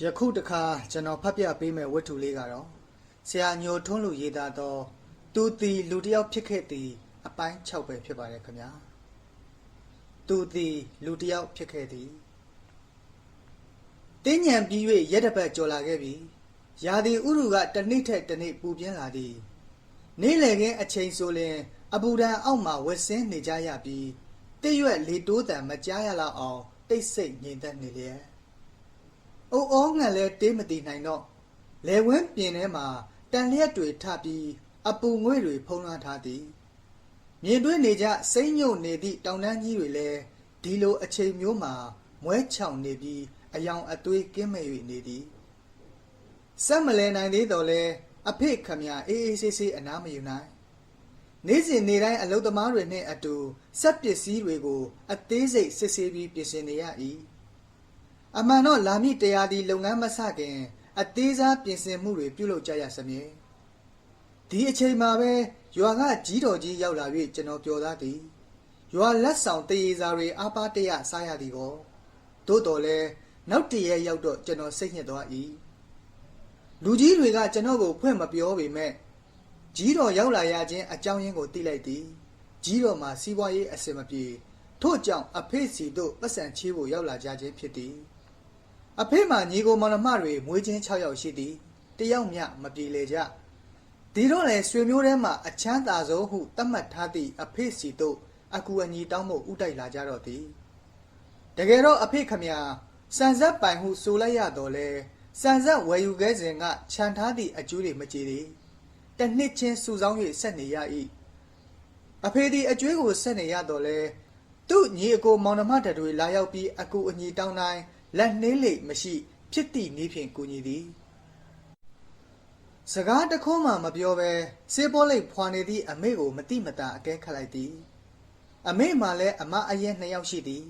ယခုတခါကျွန်တော်ဖတ်ပြပေးမယ့်ဝတ္ထုလေးကတော့ဆရာညိုထွန်းလူရေးသားသောသူသည်လူတစ်ယောက်ဖြစ်ခဲ့သည် အပိုင်း6ပဲဖြစ်ပါတယ်ခင်ဗျာသူသည်လူတစ်ယောက်ဖြစ်ခဲ့သည်တင်းညံပြီး၍ရက်တစ်ပတ်ကြော်လာခဲ့ပြီရာသီဥတုကတစ်နှစ်ထက်တစ်နှစ်ပူပြင်းလာသည်နေ့လည်ခင်းအချိန်ဆိုလျင် အပူဒဏ်အောက်မှဝက်ဆင်းနေကြရပြီးတည့်ရွက်လေတိုးတံမကြားရလောက်အောင်တိတ်ဆိတ်ငြိမ်သက်နေလျက်။ အုံအောငန်လဲတေးမတီနိုင်တော့လေဝင်းပြင်ထဲမှာတန်လျက်တွေထပြီးအပူငွေ့တွေဖုံးလွှမ်းထားသည်။မြင်တွေ့နေကြစိမ့်ညုံနေသည့်တောင်တန်းကြီးတွေလည်းဒီလိုအချိန်မျိုးမှာမွဲချောင်နေပြီးအယောင်အသွေးကင်းမဲ့၍နေသည်။စက်မလဲနိုင်သေးတော့လဲအဖေခမအေးအေးဆေးဆေးအနားမယူနိုင်။နေ့စဉ်နေ့တိုင်းအလုသမားတွေနဲ့အတူစက်ပစ္စည်းတွေကို အသေးစိတ်စစ်ဆေးပြီးပြင်ဆင်နေရ၏။ အမှန်တော့လာမည့်တရားဒီလုပ်ငန်းမဆခင်အသေးစားပြင်ဆင်မှုတွေပြုလုပ်ကြရစမြဲဒီအချိန်မှာပဲရွာကကြီးတော်ကြီးရောက်လာ၍ကျွန်တော်ပြောသားသည်ရွာလက်ဆောင်တရေစာတွေအပါတရစားရသည်ကိုသို့တော်လဲနောက်တရက်ရောက်တော့ကျွန်တော်စိတ်ညစ်သွား၏လူကြီးတွေကကျွန်တော်ကိုဖွင့်မပြောပေမဲ့ကြီးတော်ရောက်လာရခြင်းအကြောင်းရင်းကိုသိလိုက်သည်ကြီးတော်မှာစီးပွားရေးအဆင်မပြေထို့ကြောင့်အဖေ့စီတို့ပတ်စံချေးဖို့ရောက်လာကြခြင်းဖြစ်သည် အဖေမှညီကိုမောင်နှမတွေမွေးချင်း6ယောက်ရှိသည်တယောက်မျှမပြေလေကြဒီတော့လေဆွေမျိုးထဲမှာအချမ်းသာဆုံးဟုသတ်မှတ်ထားသည့်အဖေစီတို့အကူအညီတောင်းဖို့ဥတိုက်လာကြတော့သည်တကယ်တော့အဖေခမညာစံဆက်ပိုင်ဟုဆိုလိုက်ရတော့လေစံဆက်ဝယ်ယူခဲ့စဉ်ကခြံထားသည့်အကျိုးတွေမကြည်သေးတစ်နှစ်ချင်းစုဆောင်း၍ဆက်နေရ၏အဖေဒီအကျွေးကိုဆက်နေရတော့လေသူ့ညီအကိုမောင်နှမတတွေလာရောက်ပြီးအကူအညီတောင်းတိုင်း လက်နှေးလိတ်မရှိ ဖြစ်သည့်နည်းဖြင့်ကူညီသည်စကားတစ်ခုမှမပြောဘဲစေးပေါ်လိတ်ဖွာနေသည့်အမေကိုမတိမတာအကဲခတ်လိုက်သည် အမေမှလည်းအမအရင်နှစ်ယောက်ရှိသည်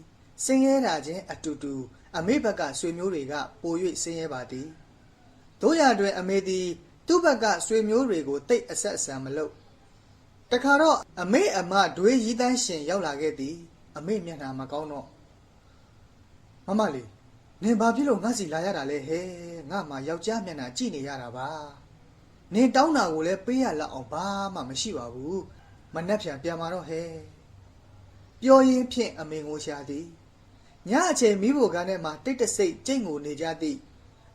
စင်ရဲတာချင်းအတူတူအမေဘက်ကဆွေမျိုးတွေကပို၍စင်ရဲပါသည်တို့ရတွင်အမေသည် သူ့ဘက်ကဆွေမျိုးတွေကိုတိတ်အဆက်အဆံမလုပ်တခါတော့အမေအမဒွေးရီးတန်းရှင်ရောက်လာခဲ့သည် အမေမျက်နှာမကောင်းတော့မမလေး နင်ဘာဖြစ်လို့ငါစီလာရတာလဲဟဲ့ငါမှယောက်ျားမျက်နှာကြည့်နေရတာပါနင်တောင်းတာကိုလည်းပေးရလောက်အောင်ဘာမှမရှိပါဘူးမနှက်ပြန်ပြန်มาတော့ဟဲ့ပြောရင်းဖြင့်အမင်ကိုရှာသည်ညအချိန်မိဖို့ကန်းထဲမှာတိတ်တဆိတ်ကြိတ်ငိုနေကြသည်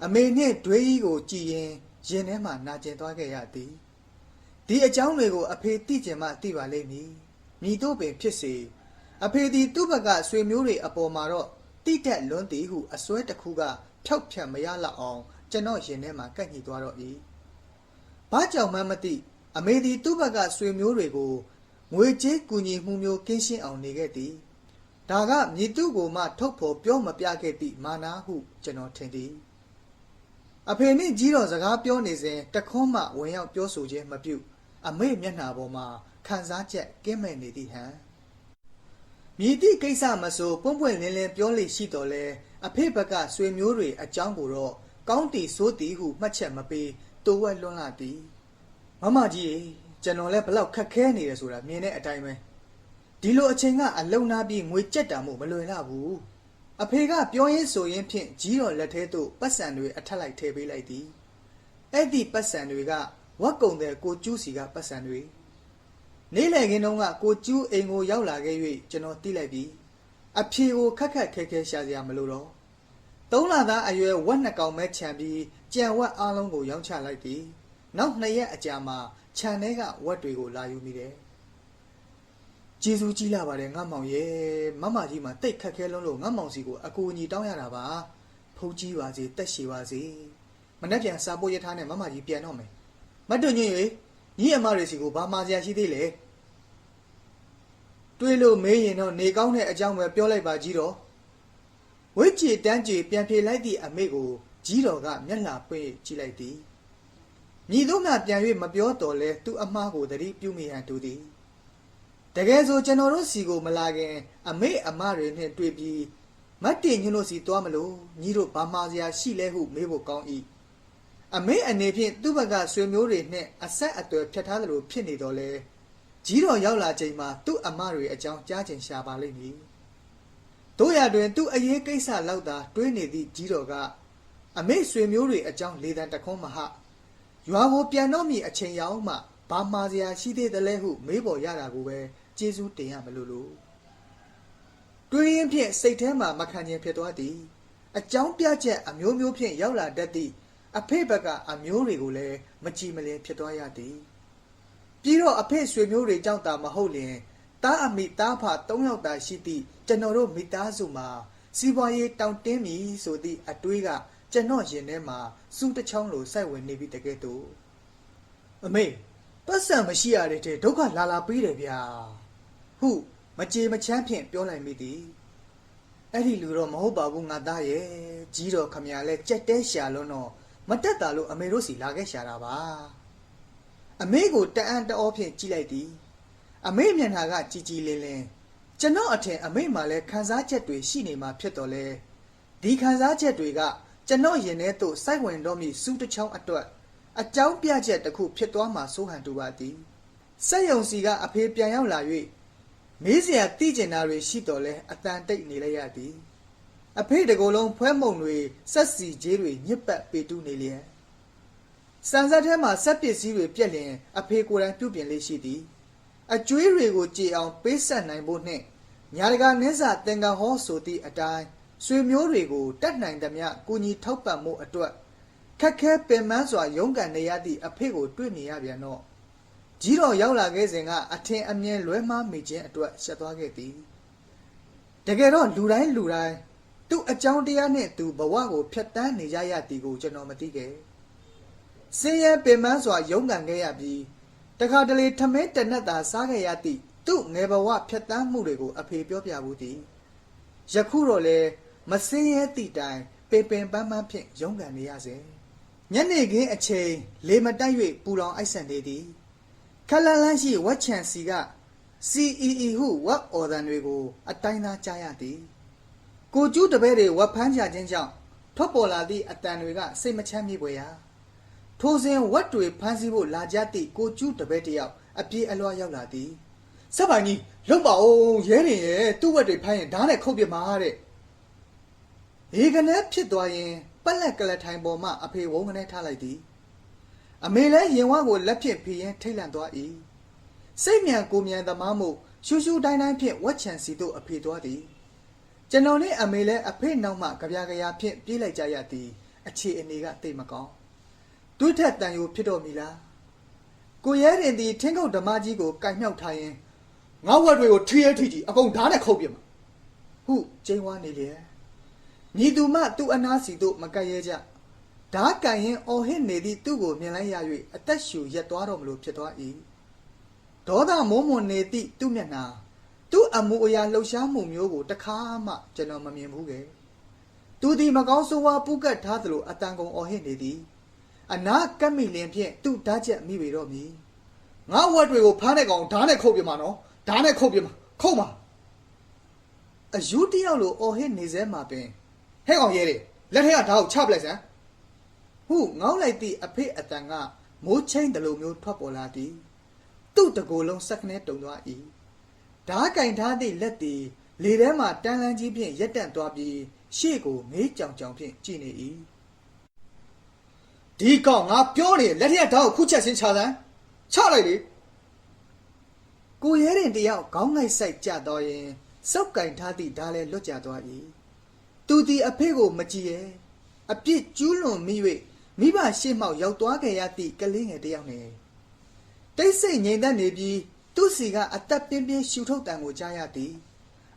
အမေနှင့်ဒွေးကြီးကိုကြည်ရင်ရင်ထဲမှာနာကျင်သွားခဲ့ရသည်ဒီအကြောင်းတွေကိုအဖေသိကျင်မှသိပါလိမ့်မည်မိတို့ပင်ဖြစ်စေအဖေသည်သူ့ဘက်ကဆွေမျိုးတွေအပေါ်မှာတော့ တိတက်လွန်းသည်ဟုအစွဲတစ်ခုကဖြောက်ဖြတ်မရလောက်အောင် ကျွန်တော်ရင်ထဲမှာကန့်ညှိသွားတော့၏ဘာကြောင့်မှမသိအမေဒီသူ့ဘက်ကဆွေမျိုးတွေကိုငွေကြေးကူညီမှုမျိုးကင်းရှင်းအောင်နေခဲ့သည်ဒါကမြည်သူကိုမှထုတ်ဖော်ပြောမပြခဲ့သည့်မာနာဟုကျွန်တော်ထင်သည်အဖေနှင့်ကြီးတော်စကားပြောနေစဉ်တခွန်းမှဝင်ရောက်ပြောဆိုခြင်းမပြု အမေမျက်နှာပေါ်မှာခံစားချက်ကင်းမဲ့နေသည်ဟန် မြည်သည့်ကိစ္စမဆိုပွန့်ပွန့်လင်းလင်းပြောလိရှိတော်လဲအဖေဘက်ကဆွေမျိုးတွေအကြောင်းကိုတော့ကောင်းတီဆိုးတီဟုမှတ်ချက်မပေးတိုးဝက်လွန်းလာသည်မမကြီးရေကျွန်တော်လည်းဘလောက်ခက်ခဲနေတယ်ဆိုတာမြင်တဲ့အတိုင်းပဲဒီလိုအချိန်ကအလုံနာပြီးငွေကြက်တာမို့မလွယ်လာဘူးအဖေကပြောရင်းဆိုရင်းဖြင့်ကြီးတော်လက်ထဲသို့ပတ်စံတွေအထက်လိုက်ထည့်ပေးလိုက်သည်အဲ့ဒီပတ်စံတွေကဝက်ကုံတဲ့ကိုကျူးစီကပတ်စံတွေ နေ့လည်ခင်းတုန်းကကိုကျူးအိမ်ကိုရောက်လာခဲ့၍ကျွန်တော်သိလိုက်ပြီအဖြေကိုခက်ခက်ခဲခဲရှာစရာမလိုတော့သုံးလသားအရွယ်ဝက်နှစ်ကောင်ပဲခြံပြီးကြံဝက်အားလုံးကိုရောင်းချလိုက်သည်နောက်နှစ်ရက်အကြာမှာခြံထဲကဝက်တွေကိုလာယူမိတယ်ကျေးဇူးကြီးလာပါတယ်ငါမောင်ရဲ့မမကြီးမှာတိတ်ခက်ခဲလုံးလို့ငါမောင်စီကိုအကူအညီတောင်းရတာပါဖုန်းကြီးပါစေတက်ရှိပါစေမနေ့ပြန်စာပို့ရထားနဲ့မမကြီးပြန်တော့မယ်မတ်တွညွန့်ရေညီအမတွေစီကိုဘာမှစရာရှိသေးလဲ တွေးလို့မေးရင်တော့နေကောင်းတဲ့အကြောင်းပဲပြောလိုက်ပါကြီးတော်ဝိတ်ကြည်တန်းကြည်ပြန်ပြေလိုက်သည့်အမေကိုကြီးတော်ကမျက်နှာပွင့်ကြည့်လိုက်သည်မြည်တို့မှပြန်၍မပြောတော်လဲသူ့အမားကိုတတိပြုမိရန်တူသည်တကယ်ဆိုကျွန်တော်တို့စီကိုမလာခင် အမေအမတွေနဲ့တွေ့ပြီးမတ်တင်ညွန့်တို့စီသွားမလို့ညီတို့ဘာမှစရာရှိလဲဟုမေးဖို့ကောင်း၏အမေအနေဖြင့်သူ့ဘက်ကဆွေမျိုးတွေနဲ့အဆက်အသွယ်ဖြတ်ထားသလိုဖြစ်နေတော်လဲ ကြီးတော်ရောက်လာချိန်မှာသူ့အမတွေအကြောင်းကြားချင်ရှာပါလိမ့်မည်။တို့ရတွင်သူ့အရေးကိစ္စလောက်သာတွေးနေသည့်ကြီးတော်ကအမေဆွေမျိုးတွေအကြောင်းလေတံတခွန်းမဟရွာကိုပြန်တော့မည်အချိန်ရောက်မှဘာမှားစရာရှိသေးတယ်လဲဟုမေးပေါ်ရတာကိုပဲကျေးဇူးတင်ရမလို့လို့တွေးရင်ဖြင့်စိတ်ထဲမှာမခံခြင်းဖြစ်သွားသည်အကြောင်းပြချက်အမျိုးမျိုးဖြင့်ရောက်လာတတ်သည့်အဖေဘက်ကအမျိုးတွေကိုလည်းမကြည်မလင်ဖြစ်သွားရသည် ပြီးတော့အဖေဆွေမျိုးတွေကြောင့်တာမဟုတ်လျင်တားအမိတားဖ၃ယောက်သာရှိသည့်ကျွန်တော်တို့မိသားစုမှာစီးပွားရေးတောင်းတင်းမည်ဆိုသည့်အတွေးကကျွန်တော်ရင်ထဲမှာစူးတစ်ချောင်းလိုစိုက်ဝင်နေပြီတကယ်တော့အမေပတ်စံမရှိရတဲ့တဲ့ဒုက္ခလာလာပေးတယ်ဗျာဟုမကြေမချမ်းဖြင့်ပြောလိုက်မိသည်အဲ့ဒီလူတော့မဟုတ်ပါဘူးငါသားရဲ့ကြီးတော်ခမရလဲကြက်တဲရှာလုံးတော့မတက်တာလို့အမေတို့စီလာခဲ့ရှာတာပါ အမေကိုတအံ့တအောဖြင့်ကြည့်လိုက်သည်အမေမျက်နှာကကြည်ကြည်လင်းလင်းကျွန်တော်အထင်အမေမှလည်းခံစားချက်တွေရှိနေမှာဖြစ်တော်လဲဒီခံစားချက်တွေကကျွန်တော်ရင်ထဲသို့စိုက်ဝင်တော့မိစူးတစ်ချောင်းအတွက်အကြောင်းပြချက်တစ်ခုဖြစ်သွားမှာစိုးဟန်တူပါသည်စက်ယုံစီကအဖေပြန်ရောက်လာ၍မေးစရာသိကျင်တာတွေရှိတော်လဲအတန်တိတ်နေလိုက်ရသည်အဖေတကိုယ်လုံးဖွဲမှုန်တွေစက်စီကြီးတွေညစ်ပတ်ပေတူးနေလျက် စံဆက်ထဲမှာစက်ပစ္စည်းတွေပြက်လျင်အဖေကိုယ်တိုင်ပြုတ်ပြင်လေးရှိသည် အကျွေးတွေကိုကြည်အောင်ပေးဆက်နိုင်ဖို့နှင့်ညာတကာနင်းစာသင်္ကန်းဟောဆိုသည့်အတိုင်းဆွေမျိုးတွေကိုတတ်နိုင်သမျှကူညီထောက်ပံ့မှုအတွက်ခက်ခဲပင်ပန်းစွာရုန်းကန်နေရသည့်အဖေကိုတွေ့မြင်ရပြန်တော့ကြီးတော်ရောက်လာခဲ့စဉ်ကအထင်အမြင်လွဲမှားမိခြင်းအတွက်ရှက်သွားခဲ့သည်တကယ်တော့လူတိုင်းလူတိုင်းသူ့အကြောင်းတရားနဲ့သူဘဝကိုဖျက်ဆီးနေကြရသည်ကိုကျွန်တော်မသိခဲ့ စင်းရဲပင်ပန်းစွာရုန်းကန်ခဲ့ရပြီးတခါတလေထမဲတနက်သာစားခဲ့ရသည့်သူ့ငယ်ဘဝဖြတ်တန်းမှုတွေကို အဖေပြောပြဘူးသည်ယခုတော့လေမစင်းရဲသည့်တိုင်ပင်ပင်ပန်းပန်းဖြင့်ရုန်းကန်နေရစေညနေခင်းအချိန်လေမတိုက်၍ပူလောင်အိုက်ဆန်နေသည်ခလန်းလန်းရှိဝက်ချန်စီက CEE ဟုဝက်အော်ဒန်တွေကို အတိုင်းသားကြားရသည်ကိုကျူးတပည့်တွေဝက်ဖမ်းကြခြင်းကြောင့်ထွက်ပေါ်လာသည့်အတန်တွေကစိတ်မချမ်းမြေ့ပွေရာ ထိုစဉ်ဝက်တွေဖမ်းဆီးဖို့လာကြသည့်ကိုကျူးတပည့်တယောက်အပြေးအလွှားရောက်လာသည်ဆက်ပိုင်ကြီးလုံပါအောင်ရဲရင်ရဲ့သူ့ဝက်တွေဖမ်းရင်ဓာတ်နဲ့ခုတ်ပြမှာတဲ့ဒီကနေ့ဖြစ်သွားရင်ပက်လက်ကလထိုင်ပေါ်မှအဖေဝုန်းကနေထားလိုက်သည်အမေလည်းရင်ဝါကိုလက်ဖြင့်ဖီရင်ထိတ်လန့်သွား၏စိတ်မြန်ကိုမြန်သမားမှုရှူရှူတိုင်းတိုင်းဖြင့်ဝက်ချန်စီသို့အဖေသွားသည်ကျွန်တော်နဲ့အမေလည်းအဖေနောက်မှကြပြကြရာဖြင့်ပြေးလိုက်ကြရသည် အခြေအနေကတိတ်မကောင်း ဒုထက်တန်ယိုဖြစ်တော်မူလားကိုရဲရင်ဒီထင်းခုတ်ဓမ္မကြီးကိုကင်မြောက်ထားရင်ငါဝက်တွေကိုထီးရဲထီးကြီးအကုန်ဓာတ်နဲ့ခုတ်ပြမှာဟုကျင်းဝါနေလေညီသူမသူ့အနာစီတို့မကက်ရဲကြဓာတ်ကန်ရင်အော်ဟစ်နေသည့်သူ့ကိုမြင်လိုက်ရ၍အသက်ရှူရက်သွားတော်မလို့ဖြစ်သွား၏ဒေါသမုံမွန်နေသည့်သူ့မျက်နှာသူ့အမူအရာလှုပ်ရှားမှုမျိုးကိုတခါမှကျွန်တော်မမြင်ဘူးခဲ့သူဒီမကောင်းဆိုးဝါးပူကတ်ထားသလိုအတန်ကုန်အော်ဟစ်နေသည် အနာကပ်မိလင်ဖြင့်သူ့ဓာတ်ချက်မိပေတော့မည်ငါဝက်တွေကိုဖားတဲ့ကောင်ဓာတ်နဲ့ခုတ်ပြမှာနော်ဓာတ်နဲ့ခုတ်ပြမှာခုတ်မှာအယူတယောက်လိုအော်ဟစ်နေစဲမှာပင်ဟဲ့ကောင်ရဲတယ်လက်ထက်ကဓာတ်ကိုချပလိုက်စမ်းဟုငေါက်လိုက်သည့်အဖေအတန်ကမိုးချင်းတလိုမျိုးထွက်ပေါ်လာသည်သူ့တကိုယ်လုံးစက္ကနဲတုံသွား၏ဓာတ်ကင်ထားသည့်လက်သည်လေထဲမှတန်းလန်းကြီးဖြင့်ရက်တန့်သွားပြီးရှေ့ကိုငေးကြောင်ကြောင်ဖြင့်ကြည့်နေ၏ ဒီကောင်ငါပြောနေလက်ထက်ဓာတ်ကိုခုချက်ချင်းချစမ်းချလိုက်လေကိုရဲရင်တယောက်ခေါင်းငိုက်ဆိုင်ကြတော့ရင်စောက်ကင်ထားသည့်ဓာတ်လည်းလွတ်ကျသွား၏သူသည်အဖေကိုမကြည့်ရဲအပြစ်ကျူးလွန်မိ၍မိဘရှေ့မှောက်ရောက်သွားခဲ့ရသည့်ကလေးငယ်တယောက်နဲ့တိတ်ဆိတ်ငြိမ်သက်နေပြီးသူ့စီကအသက်ပြင်းပြင်းရှူထုတ်တံကိုကြားရသည်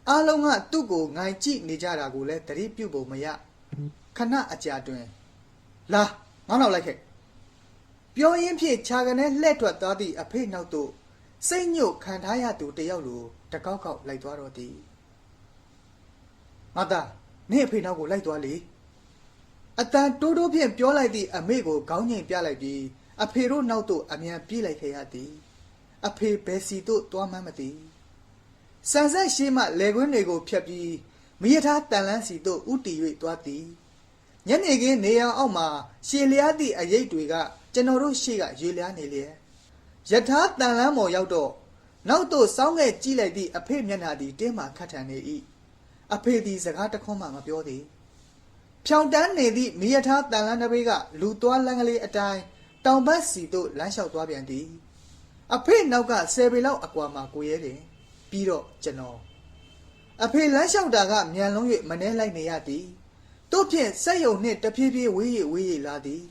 အားလုံးကသူ့ကိုငိုင်ကြည့်နေကြတာကိုလည်းသတိပြုဖို့မရခဏအကြာတွင်လာ ငေါနောက်လိုက်ခဲ့ပြောရင်းဖြင့်ခြာကနေလှဲ့ထွက်သွားသည့်အဖေနောက်သို့စိတ်ညှို့ခံထားရသူတယောက်လိုတကောက်ကောက်လိုက်သွားတော့သည်ငါသားနင့်အဖေနောက်ကိုလိုက်သွားလေအတန်တိုးတိုးဖြင့်ပြောလိုက်သည့်အမေကိုခေါင်းငိမ်ပြလိုက်ပြီးအဖေတို့နောက်သို့အမြန်ပြေးလိုက်ခဲ့ရသည်အဖေဘယ်စီသို့သွားမှန်းမသိဆန်ဆက်ရှိမှလေကွင်းတွေကိုဖြတ်ပြီးမိရထားတန်လန်းစီသို့ဥတီ၍သွားသည် ညနေခင်းနေရန်အောက်မှာရှည်လျားသည့်အရိပ်တွေကကျွန်တော်တို့ရှေ့ကရေလျားနေလျက်ယထာတန်လန်းမော်ရောက်တော့နောက်သို့စောင်းငယ်ကြည့်လိုက်သည့်အဖေမျက်နှာသည်တင်းမာခတ်ထန်နေ၏အဖေသည်စကားတစ်ခွန်းမှမပြောသေးဖြောင်တန်းနေသည့်မိယထားတန်လန်းတစ်ဘေးကလူသွားလန်းကလေးအတိုင်းတောင်ဘက်စီသို့လမ်းလျှောက်သွားပြန်သည်အဖေနောက်ကဆယ်ပေလောက်အကွာမှာကိုရဲတယ်ပြီးတော့ကျွန်တော်အဖေလမ်းလျှောက်တာကမြန်လုံး၍မနှဲလိုက်နေရသည် တို့ဖြင့်စက်ယုံနှင့်တဖြည်းဖြည်းဝေးရဝေးရလာသည်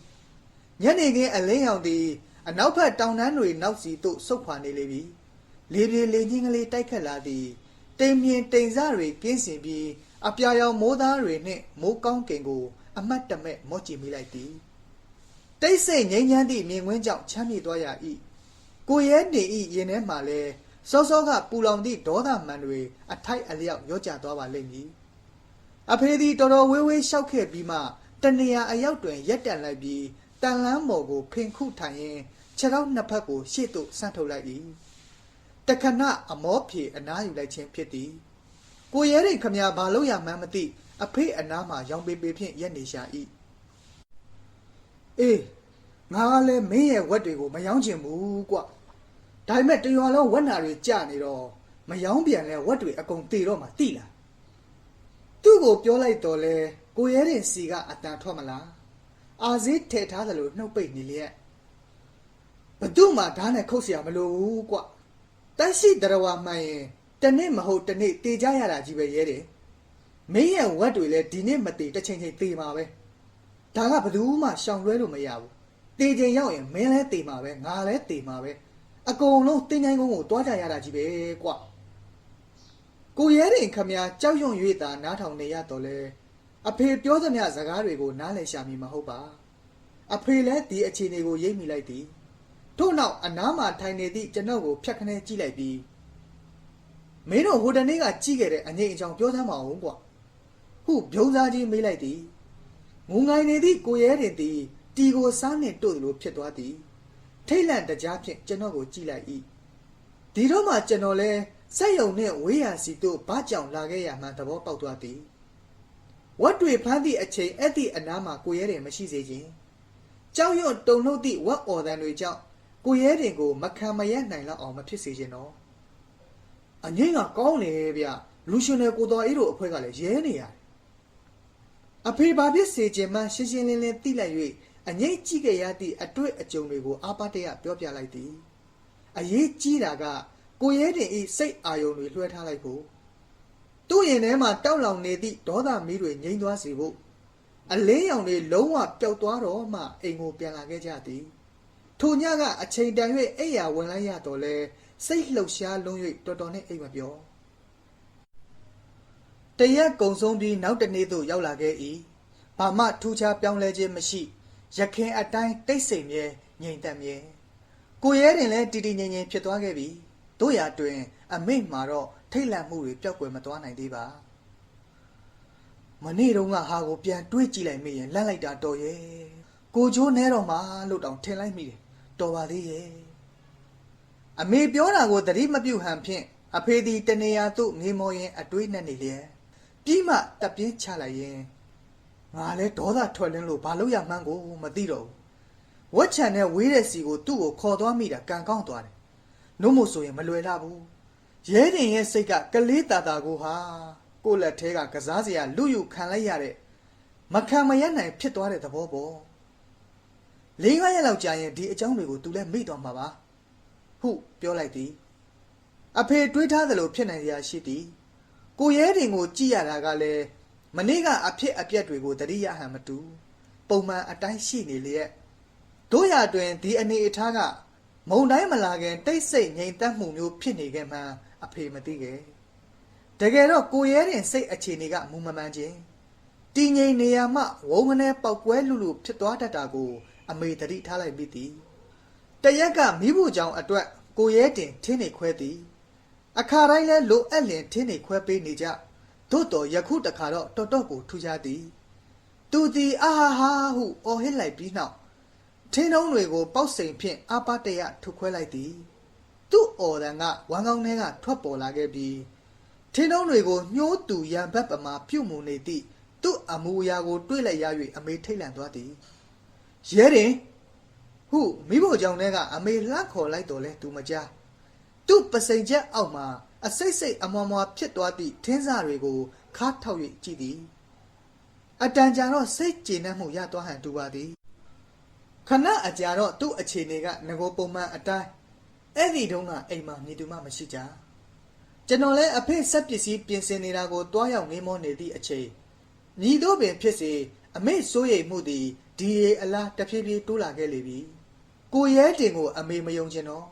ညနေခင်းအလင်းရောင်သည်အနောက်ဘက်တောင်တန်းတွေနောက်စီသို့ဆုတ်ခွာနေလေပြီလေပြေလေချင်းကလေးတိုက်ခတ်လာသည်တိမ်မြင်တိမ်စတွေကင်းစင်ပြီးအပြာရောင်မိုးသားတွေနှင့်မိုးကောင်းကင်ကိုအမတ်တမဲ့မော့ကြည့်မိလိုက်သည်တိတ်ဆိတ်ငိမ့်ချမ်းသည့်မြင်ကွင်းကြောင့်ချမ်းမြေ့သွားရ၏ကိုရဲနေ၏ရင်ထဲမှလည်းစောစောကပူလောင်သည့်ဒေါသမန်တွေအထိုက်အလျောက်ရောကျသွားပါလိမ့်မည် အဖေသည်တော်တော်ဝေးဝေးလျှောက်ခဲ့ပြီးမှတနေရာအရောက်တွင်ရက်တန်လိုက်ပြီးတန်လန်းမော်ကိုဖင်ခုထိုင်ရင်ခြေထောက်နှစ်ဖက်ကိုရှေ့သို့ဆန့်ထုတ်လိုက်၏တခဏအမောဖြေအနားယူလိုက်ခြင်းဖြစ်သည်ကိုရဲရင်ခမညာဘာလို့ရမှန်းမသိအဖေအနားမှရောင်ပေပေဖြင့်ရက်နေရှာ၏အေးငါကလည်းမင်းရဲ့ဝက်တွေကိုမယောင်းချင်ဘူးကွဒါပေမဲ့တရွာလုံးဝက်နာတွေကြနေတော့မယောင်းပြန်လဲဝက်တွေအကုန်တေတော့မှတိလား သူ့ကိုပြောလိုက်တော့လဲကိုရဲရင်စီကအတန်ထွက်မလားအာဇီးထဲထားသလိုနှုတ်ပိတ်နေလျက်ဘသူ့မှဓာတ်နဲ့ခုတ်เสียမလိုဘူးကွတန်းရှိတရဝမှန်ရင်တနေ့မဟုတ်တနေ့တေကြရတာကြီးပဲရဲတယ်မင်းရဲ့ဝက်တွေလည်းဒီနေ့မတေတစ်ချိန်ချိန်တေမှာပဲ ဒါကဘယ်သူမှရှောင်လွဲလို့မရဘူးတေချိန်ရောက်ရင်မင်းလဲတေမှာပဲငါလဲတေမှာပဲအကုန်လုံးတင်းချိုင်းကုန်းကိုတွားကြရတာကြီးပဲကွ ကိုရဲရင်ခမညာကြောက်ရွံ့၍သာနားထောင်နေရတော့လဲအဖေပြောသမျှစကားတွေကိုနားလည်ရှာမိမှာဟုတ်ပါအဖေလည်းဒီအခြေအနေကိုရိပ်မိလိုက်သည်ထို့နောက်အနားမှာထိုင်နေသည့်ကျွန်တော်ကိုဖြတ်ခနဲကြည့်လိုက်ပြီးမင်းတို့ဟိုတနေ့ကကြည့်ခဲ့တဲ့အငိမ့်အကြောင်းပြောသမ်းပါဦးကွဟုဘုံစားကြီးမေးလိုက်သည်ငုံငိုင်နေသည့်ကိုရဲတင်သည်တီကိုစားနှင့်တို့သလိုဖြစ်သွားသည် ထိတ်လန့်တကြားဖြင့်ကျွန်တော်ကိုကြည့်လိုက်၏ဒီတော့မှကျွန်တော်လဲ စက်ယုံနှင့်ဝေးရစီတို့ဘာကြောင်လာခဲ့ရမှန်းသဘောပေါက်သွားသည်ဝတ်တွေဖမ်းသည့်အချိန်အဲ့ဒီအနားမှာကိုရဲတင်မရှိစေခြင်းကြောက်ရွံ့တုန်လှုပ်သည့်ဝတ်အော်တန်တွေကြောင့်ကိုရဲတင်ကိုမခံမရက်နိုင်လောက်အောင်မဖြစ်စေခြင်းတော့အငိမ့်ကကောင်းလေဗျလူရှင်နယ်ကိုတော်အေးတို့အဖွဲ့ကလည်းရဲနေရတယ်အဖေဘာဖြစ်စေခြင်းမှရှင်းရှင်းလင်းလင်းသိလိုက်၍အငိမ့်ကြည့်ကြရသည့်အတွေ့အကြုံတွေကိုအာပတရပြောပြလိုက်သည်အရေးကြီးတာက ကိုရဲတင်ဤစိတ်အာယုံတွေလွှဲထားလိုက်ဖို့သူ့ရင်ထဲမှာတောက်လောင်နေသည့်ဒေါသမီးတွေငြိမ်းသွားစေဖို့အလင်းရောင်တွေလုံးဝပျောက်သွားတော့မှအိမ်ကိုပြန်လာခဲ့ကြသည်ထိုညကအချိန်တန်၍အိယာဝင်လိုက်ရတော့လဲစိတ်လှုပ်ရှားလွန်း၍တော်တော်နဲ့အိမ်မပြောတရက်ကုံဆုံးပြီးနောက်တစ်နေ့သို့ရောက်လာခဲ့၏ဘာမှထူးခြားပြောင်းလဲခြင်းမရှိရခင်အတိုင်းတိတ်ဆိတ်မြဲငြိမ်သက်မြဲကိုရဲတင်လည်းတီတီငြိမ်ငြိမ်ဖြစ်သွားခဲ့ပြီ တို့ရာတွင် အမိတ်မှာတော့ထိတ်လန့်မှုတွေပျောက်ကွယ်မသွားနိုင်သေးပါမနေ့တုန်းကဟာကိုပြန်တွေးကြည့်လိုက်မိရင်လန့်လိုက်တာတော်ရဲ့ကိုချိုးနဲတော့မှလို့တောင်ထင်လိုက်မိတယ်တော်ပါသေးရဲ့အမေပြောတာကိုသတိမပြုဟန်ဖြင့်အဖေသည်တနေရာသို့ငေမောရင်အတွေးနဲ့နေလျက်ပြီးမှတပ်ပြင်းချလိုက်ရင်ငါလဲဒေါသထွက်လင်းလို့ဘာလို့ရမှန်းကိုမသိတော့ဘူးဝက်ချန်နဲ့ဝေးတဲ့စီကိုသူ့ကိုခေါ်သွားမိတာကံကောင်းသွားတယ် နှုတ်မို့ဆိုရင်မလွယ်လာဘူးရဲတင်ရဲ့စိတ်ကကလေးတာတာကိုဟာကိုယ့်လက်ထဲကကစားစရာလူယူခံလိုက်ရတဲ့မခံမရနိုင်ဖြစ်သွားတဲ့သဘောပေါ့လေးငါးရက်လောက်ကြာရင်ဒီအကြောင်းတွေကိုသူလည်းမေ့သွားမှာပါဟုပြောလိုက်သည်အဖေတွေးထားသလိုဖြစ်နိုင်ရာရှိသည်ကိုရဲတင်ကိုကြည့်ရတာကလည်းမနေ့ကအဖြစ်အပျက်တွေကိုတတိယဟန်မတူ ပုံမှန်အတိုင်းရှိနေလျက်တို့ရတွင်ဒီအနေအထားက မုံတိုင်းမလာခင်တိတ်ဆိတ်ငြိမ်သက်မှုမျိုးဖြစ်နေခဲ့မှန်းအဖေမသိခဲ့တကယ်တော့ကိုရဲတင်စိတ်အခြေအနေကမူမမှန်ခြင်းတည်ငြိမ်နေရမှဝုံငနဲ့ပောက်ကွဲလူလူဖြစ်သွားတတ်တာကို အမေတတိထားလိုက်မိသည်တရက်ကမိဖို့ကြောင့်အတွက် ကိုရဲတင်ထင်းနေခွဲသည် အခါတိုင်းလဲလိုအပ်လင်ထင်းနေခွဲပေးနေကြသို့တော်ယခုတခါတော့တော်တော်ကိုထူးခြားသည် သူသည်အာဟာဟာဟုအော်ဟစ်လိုက်ပြီးနောက် ထင်းလုံးတွေကို ပေါက်စိန်ဖြင့်အပတရထုတ်ခွဲလိုက်သည် သူ့အော်တန်ကဝမ်းကောင်းထဲကထွက်ပေါ်လာခဲ့ပြီးထင်းလုံးတွေကိုညှိုးတူရံဘက်ပမာပြုတ်မှုနေသည့်သူ့အမူအရာကိုတွေးလိုက်ရ၍အမေထိတ်လန့်သွားသည်ရဲရင်ဟုမိဖို့ကြောင့်ထဲကအမေလှခေါ်လိုက်တော်လဲသူမကြားသူ့ပစိန်ချက်အောက်မှာအစိတ်စိတ်အမွားမွားဖြစ်သွားသည့်ထင်းစားတွေကိုခါထောက်၍ကြည့်သည်အတန်ကြာတော့စိတ်ကျေနပ်မှုရသွားဟန်တူပါသည် ခဏအကြာတော့သူ့အခြေအနေကငကိုပုံမှန်အတိုင်းအဲ့ဒီတုန်းကအိမ်မှာမြည်သူမှမရှိကြကျွန်တော်လည်းအဖေဆက်ပစ္စည်းပြင်ဆင်နေတာကိုတွားရောက်ငေးမောနေသည့်အချိန်မြည်တို့ပင်ဖြစ်စေအမေစိုးရိမ်မှုသည်ဒီရေအလားတဖြည်းဖြည်းတိုးလာခဲ့လေပြီကိုရဲတင်ကို အမေမယုံချင်တော့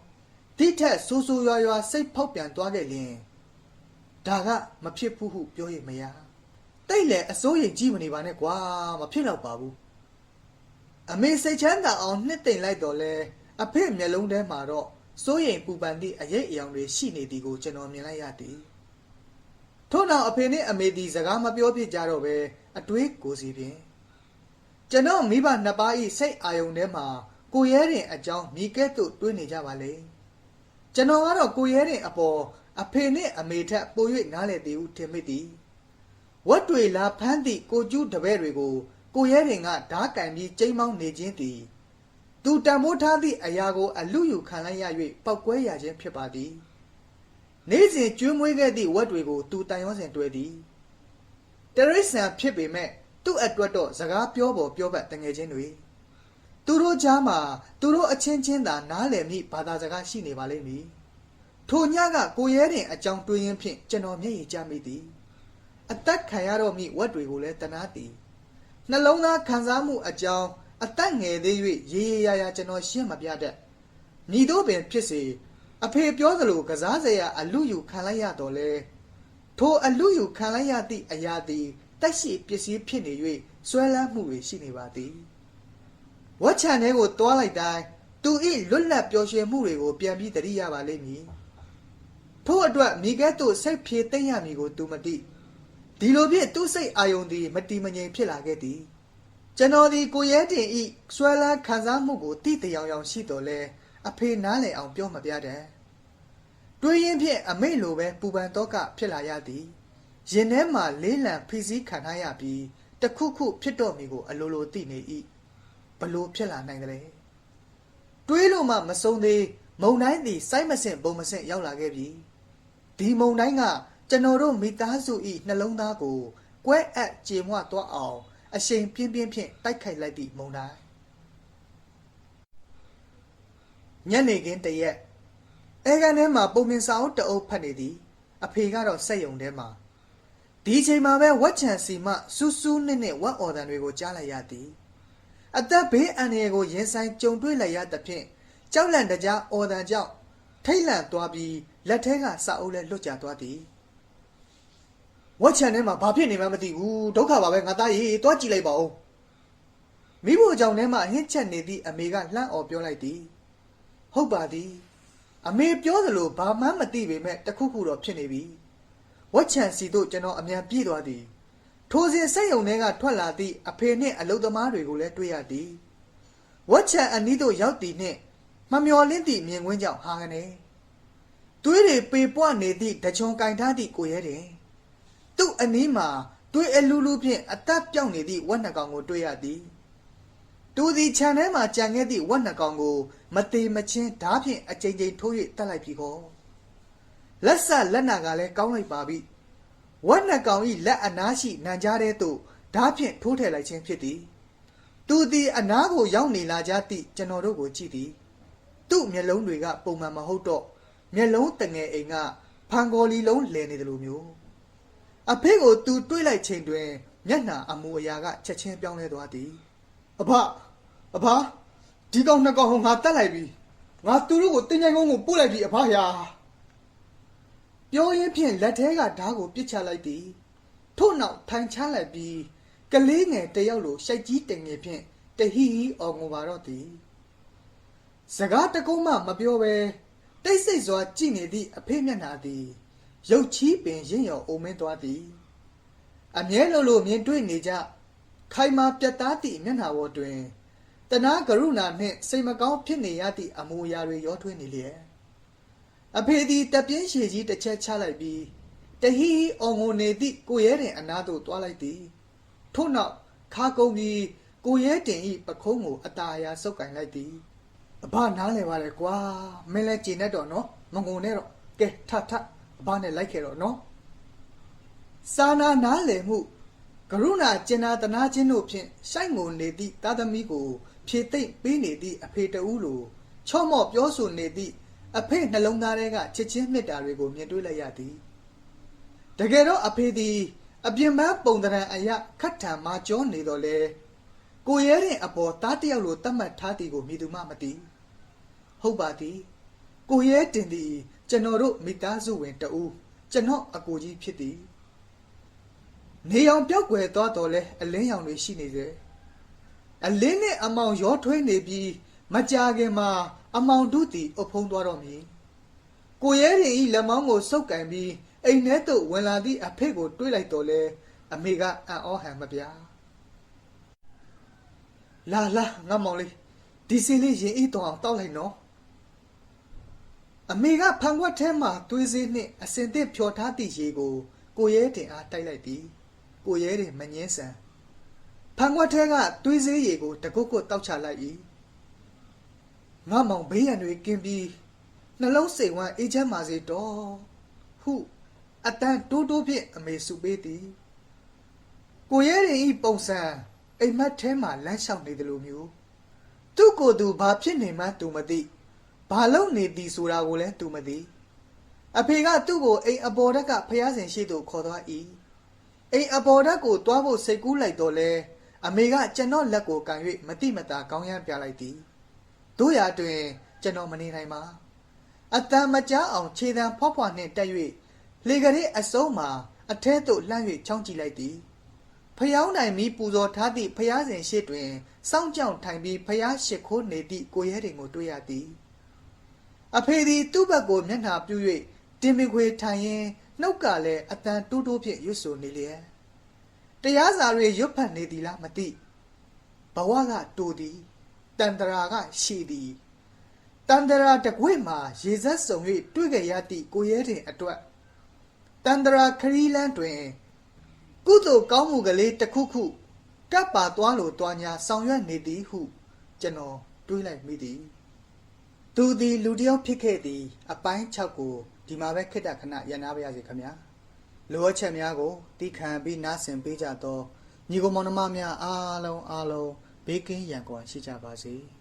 တိထက်ဆူဆူရွာရွာစိတ်ဖောက်ပြန်သွားခဲ့လျင်ဒါကမဖြစ်ဘူးဟုပြောရင်မရတိတ်လေအစိုးရိမ်ကြီးမနေပါနဲ့ကွာမဖြစ်တော့ပါဘူး အမေစိတ်ချမ်းသာအောင်နှစ်သိမ့်လိုက်တော့လဲအဖေမျက်လုံးထဲမှာတော့စိုးရိမ်ပူပန်သည့်အရေးအယောင်တွေရှိနေသည်ကိုကျွန်တော်မြင်လိုက်ရသည်ထို့နောက်အဖေနဲ့အမေဒီစကားမပြောဖြစ်ကြတော့ပဲအတွေးကိုစီဖြင့်ကျွန်တော်မိဘနှစ်ပါးဤစိတ်အာယုံထဲမှာကိုရဲရင်အကြောင်းမိကဲ့သို့တွေးနေကြပါလေကျွန်တော်ကတော့ကိုရဲရင်အပေါ်အဖေနဲ့အမေထက်ပို၍နားလည်သည်ဟုထင်မိသည်ဝတ်တွေလာဖမ်းသည့်ကိုကျူးတပည့်တွေကို ကိုရဲရင်ကဓားကင်ပြီးကျိမ်းမောင်းနေခြင်းသည်သူတံမိုးထားသည့်အရာကို အလူယူခံလိုက်ရ၍ပောက်ကွဲရခြင်းဖြစ်ပါသည်နေ့စဉ်ကျွေးမွေးခဲ့သည့်ဝတ်တွေကိုသူတန်ရောစဉ်တွေ့သည်တရိษံဖြစ်ပေမဲ့သူ့အတွက်တော့စကားပြောပေါ်ပြောပတ်တငယ်ချင်းတွေသူတို့ကြားမှာသူတို့အချင်းချင်းသာနားလည်မိဘာသာစကားရှိနေပါလိမ့်မည်ထိုညကကိုရဲရင်အကြောင်းတွေးရင်းဖြင့်ကျွန်တော်မျက်ရည်ကျမိသည်အသက်ခံရတော့မိဝက်တွေကိုလည်းတနာသည် နှလုံးသားခံစားမှုအကြောင်းအသက်ငယ်သေး၍ရေရေရာရာကျွန်တော်ရှင်းမပြတတ်ညီတို့ပင်ဖြစ်စေအဖေပြောသလိုကစားစရာအလူယူခံလိုက်ရတော့လေထိုအလူယူခံလိုက်ရသည့်အရာသည်တက်ရှိပစ္စည်းဖြစ်နေ၍ဆွဲလန်းမှုတွေရှိနေပါသည်ဝက်ချန်ထဲကိုတွားလိုက်တိုင်းသူ၏လွတ်လပ်ပျော်ရွှင်မှုတွေကိုပြန်ပြီးသတိရပါလိမ့်မည်ထို့အတွက်မိကဲ့သို့စိတ်ဖြေသိမ့်ရမည်ကိုသူမသိ ဒီလိုဖြင့်သူ့စိတ်အာယုန်သည်မတီမငြိမ်ဖြစ်လာခဲ့သည်ကျွန်တော်ဒီကိုရဲတင်ဤဆွဲလန်းခံစားမှုကိုတိတယောင်ယောင်ရှိတော်လဲအဖေနားလည်အောင်ပြောမပြတဲ့တွေးရင်ဖြင့်အမိတ်လိုပဲပူပန်တော့ကဖြစ်လာရသည်ရင်ထဲမှာလေးလံဖိစီးခံထားရပြီးတခုခုဖြစ်တော့မီကို အလိုလိုသိနေ၏ဘလို့ဖြစ်လာနိုင်တယ်တွေးလို့မှမဆုံးသေးမုံတိုင်းသည်စိုက်မစင်ပုံမစင်ရောက်လာခဲ့ပြီဒီမုံတိုင်းက ကျွန်တော်တို့မိသားစုဤနှလုံးသားကိုကွဲအပ်ကြေမွသွားအောင်အရှိန်ပြင်းပြင်းဖြင့်တိုက်ခိုက်လိုက်သည့်မုံတိုင်းညနေခင်းတရက်အဲကန်ထဲမှာပုံမြင်စာအုပ်တအုပ်ဖတ်နေသည် အဖေကတော့စက်ယုံထဲမှာဒီချိန်မှာပဲဝက်ချန်စီမှစူးစူးနစ်နစ်ဝက်အော်တန်တွေကိုကြားလိုက်ရသည်အသက်ဘေးအန္တရာယ်ကိုရင်ဆိုင်ကြုံတွေ့လိုက်ရသဖြင့်ကြောက်လန့်တကြားအော်တန်ကြောင့်ထိတ်လန့်သွားပြီးလက်ထဲကစာအုပ်လည်းလွတ်ကျသွားသည် ဝက်ချန်ထဲမှာဘာဖြစ်နေမှန်းမသိဘူးဒုက္ခပါပဲငါသားရေတွားကြည့်လိုက်ပါဦးမိဖို့ကြောင့်ထဲမှာဟင်းချက်နေသည့်အမေကလှမ်းអော်ပြောလိုက်သည်ဟုတ်ပါသည် အမေပြောသလိုဘာမှမသိပေမဲ့တခုခုတော့ဖြစ်နေပြီဝက်ချန်စီတို့ကျွန်တော်အမြန်ပြေးသွားသည်ထိုစဉ်စိတ်ယုံထဲကထွက်လာသည့်အဖေနှင့်အလုသမားတွေကိုလည်းတွေ့ရသည်ဝက်ချန်အနီးသို့ရောက်သည်နှင့်မမျော်လင့်သည့်မြင်ကွင်းကြောင့်ဟာကနေသွေးတွေပေပွနေသည့်တကြုံကင်ထားသည့်ကိုရဲတယ် သူ့အနီးမှာတွေးအလူလူဖြင့်အသက်ပြောင်းနေသည့်ဝက်နှကောင်ကိုတွေ့ရသည်သူသည်ခြံထဲမှကြံခဲ့သည့်ဝက်နှကောင်ကို မသေးမချင်းဓားဖြင့်အကြိမ်ကြိမ်ထိုး၍တက်လိုက်ပြီခေါ်လက်ဆက်လက်နာကလည်းကောင်းလိုက်ပါပြီဝက်နှကောင်၏လက်အနားရှိနံကြားထဲသို့ဓားဖြင့်ထိုးထည့်လိုက်ခြင်းဖြစ်သည်သူသည်အနားကိုရောက်နေလာကြသည့်ကျွန်တော်တို့ကိုကြည့်သည် သူ့မျက်လုံးတွေကပုံမှန်မဟုတ်တော့မျက်လုံးတငယ်အိမ်ကဖန်ကော်လီလုံးလဲနေတယ်လို့မျိုး အဖေကိုသူတွေးလိုက်ချိန်တွင်မျက်နှာအမူအရာကချက်ချင်းပြောင်းလဲသွားသည်အဖအဖဒီကောင်နှစ်ကောင်ဟိုငါတက်လိုက်ပြီငါသူတို့ကိုတင်ញိုင်ကုန်းကိုပို့လိုက်ပြီအဖရာပြောရင်းဖြင့်လက်ထဲကဓားကိုပစ်ချလိုက်သည်ထို့နောက်ထိုင်ချလိုက်ပြီးကလေးငယ်တစ်ယောက်လိုရှိုက်ကြီးတင်ငယ်ဖြင့်တဟီဟီအော်ငိုပါတော့သည်စကားတကုံးမှမပြောဘဲတိတ်ဆိတ်စွာကြည့်နေသည့်အဖေမျက်နှာသည် ရုပ်ချီးပင်ရင့်ရော်အိုမင်းသွားသည်အမြဲလိုလိုမြင်တွေ့နေကြခိုင်မာပြတ်သားသည့်မျက်နှာပေါ်တွင်တနာကရုဏာနှင့်စိတ်မကောင်းဖြစ်နေရသည့်အမူအရာတွေရောထွေးနေလျက်အဖေသည်တပြင်းရှည်ကြီးတစ်ချက်ချလိုက်ပြီးတဟီဟီအော်ငိုနေသည့်ကိုရဲတင်အနားသို့တွားလိုက်သည်ထို့နောက်ခါကုံပြီးကိုရဲတင်ဤပခုံးကိုအตาအရာစုပ်ကင်လိုက်သည်အဘနားလဲပါလေကွာမင်းလဲကြည်နေတော့နော်မငုံနဲ့တော့ကဲထထအ ဘနဲ့လိုက်ခဲ့တော့နော်စာနာနားလည်မှုကရုဏာကျင်နာတနာခြင်းတို့ဖြင့်ရှိုက်ငုံနေသည့်သားသမီးကို ဖြေသိမ့်ပေးနေသည့်အဖေတဦးလိုချော့မော့ပြောဆိုနေသည့်အဖေနှလုံးသားထဲကချစ်ချင်းမေတ္တာတွေကိုမြင်တွေ့လိုက်ရသည်တကယ်တော့အဖေသည် အပြင်ပန်းပုံတရံအရခတ်ထံမှာကြောနေတော်လဲကိုရဲတဲ့အပေါ်သားတစ်ယောက်လိုတတ်မှတ်ထားသည်ကိုမြည်သူမှမသိဟုတ်ပါသည်ကိုရဲတင်သည် ကျွန်တော်တို့မိသားစုဝင်တဦးကျွန်တော်အကိုကြီးဖြစ်သည်နေအောင်ပြောက်ွယ်သွားတော့လဲအလင်းရောင်တွေရှိနေတယ်အလင်းနဲ့အမောင်ရောထွေးနေပြီးမကြာခင်မှာ အမောင်တို့သည်အုပ်ဖုံးသွားတော့မည်ကိုရဲရင်ဤလက်မောင်းကိုစုပ်ကန်ပြီးအိမ်ထဲသို့ဝင်လာသည့်အဖေကိုတွေးလိုက်တော့လဲအမေကအံ့ဩဟန်မပြလာလာငါမောင်လေးဒီစင်လေးရင်ဤတော်အောင်တောက်လိုက်နော် အမေကဖန်ခွက်ထဲမှာသွေးစေးနှင့်အစင်သစ်ဖြော်ထားသည့်ရေကို ကိုရဲတင်အားတိုက်လိုက်သည်ကိုရဲတင်မငင်းဆန်ဖန်ခွက်ထဲကသွေးစေးရေကိုတကုတ်ကုတ်တောက်ချလိုက်၏ငါမောင်ဘေးရန်တွေကင်းပြီးနှလုံးစိမ်ဝမ်းအေးချမ်းပါစေတော့ဟုအတန်တိုးတိုးဖြင့်အမေစုပေးသည်ကိုရဲတင်ဤပုံစံအိမ်မက်ထဲမှာလမ်းလျှောက်နေသလိုမျိုးသူ့ကိုယ်သူဘာဖြစ်နေမှသူမသိ ဘာလုပ်နေသည်ဆိုတာကိုလည်းသူမသိအဖေကသူ့ကိုအိမ်အပေါ်ဓာတ်ကဖျားစင်ရှိသို့ခေါ်သွား၏အိမ်အပေါ်ဓာတ်ကိုတွားဖို့စိတ်ကူးလိုက်တော့လဲအမေကကျွန်တော်လက်ကိုကန်၍မတိမတာကောင်းရမ်းပြလိုက်သည်တို့ရတွင်ကျွန်တော်မနေနိုင်ပါအတန်မကြားအောင်ခြေတံဖွားဖွားနှင့်တက်၍လေကလေးအစုံးမှာအထဲသို့လှမ်း၍ချောင်းကြည့်လိုက်သည်ဖျောင်းနိုင်မီပူဇော်ထားသည့်ဖျားစဉ်ရှိတွင်စောင့်ကြောင်ထိုင်ပြီးဖျားရှိခိုးနေသည့်ကိုရဲတင်ကိုတွေ့ရသည် အဖေသည်သူ့ဘက်ကိုမျက်နှာပြူ၍တင်ပင်ခွေထိုင်ရင်နှုတ်ကလည်းအတန်တိုးတိုးဖြင့်ရွတ်ဆိုနေလျက်တရားစာတွေရွတ်ဖတ်နေသည်လားမသိဘဝကတိုသည်တန်တရာကရှည်သည်တန်တရာတကွေ့မှာရေစက်စုံ၍တွေ့ကြရသည့်ကိုရဲတင်အတွက်တန်တရာခရီးလန်းတွင် ကုသိုလ်ကောင်းမှုကလေးတစ်ခုခုကပ်ပါသွားလို့တွားညာဆောင်ရွက်နေသည်ဟု ကျွန်တော်တွေးလိုက်မိသည် သူသည်လူတစ်ယောက်ဖြစ်ခဲ့သည် အပိုင်း6ကိုဒီမှာပဲခိတ္တခဏရန်နာပါရစေခင်ဗျာလိုအပ်ချက်များကိုတီးခံပြီးနားဆင်ပေးကြတော့ညီကောင်မောင်နှမများအားလုံးအားလုံးဘေးကင်းရန်ကုန်ရှိကြပါစေ။